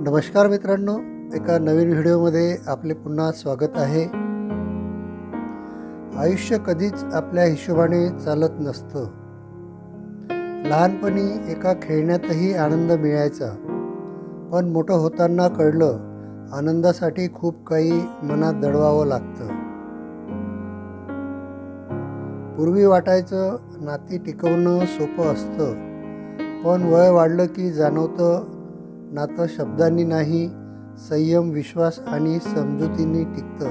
नमस्कार मित्रांनो एका नवीन व्हिडिओमध्ये आपले पुन्हा स्वागत आहे. आयुष्य कधीच आपल्या हिशोबाने चालत नसतं. लहानपणी एका खेळण्यातही आनंद मिळायचा. पण मोठं होताना कळलं आनंदासाठी खूप काही मनात दडवावं लागतं. पूर्वी वाटायचं नाती टिकवणं सोपं असतं. पण वय वाढलं की जाणवतं नातं शब्दांनी नाही संयम विश्वास आणि समजुतीने टिकतं.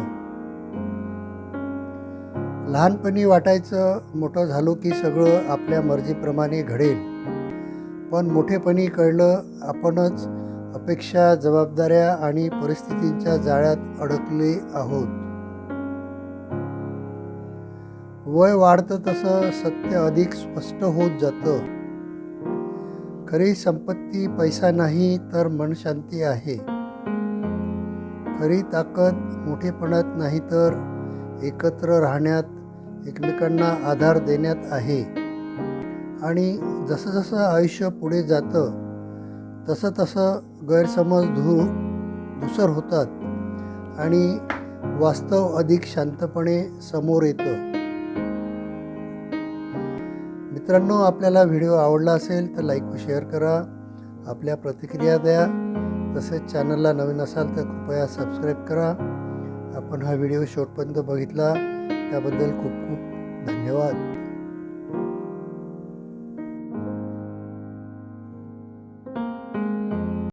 लहानपणी वाटायचं मोठं झालो की सगळं आपल्या मर्जीप्रमाणे घडेल. पण मोठेपणी कळलं आपणच अपेक्षा जबाबदाऱ्या आणि परिस्थितींच्या जाळ्यात अडकले आहोत. वय वाढतं तसं सत्य अधिक स्पष्ट होत जातं. खरी संपत्ती पैसा नाही तर मनशांती आहे. खरी ताकद मोठेपणात नाही तर एकत्र राहण्यात एकमेकांना आधार देण्यात आहे. आणि जसं जसं आयुष्य पुढे जातं तसं तसं गैरसमज धू धुसर होतात आणि वास्तव अधिक शांतपणे समोर येतं. मित्रांनो आपल्याला व्हिडिओ आवडला असेल तर लाईक व शेअर करा. आपल्या प्रतिक्रिया द्या. तसेच चॅनलला नवीन असाल तर कृपया सबस्क्राईब करा. आपण हा व्हिडिओ शेवटपर्यंत बघितला. त्याबद्दल खूप खूप धन्यवाद.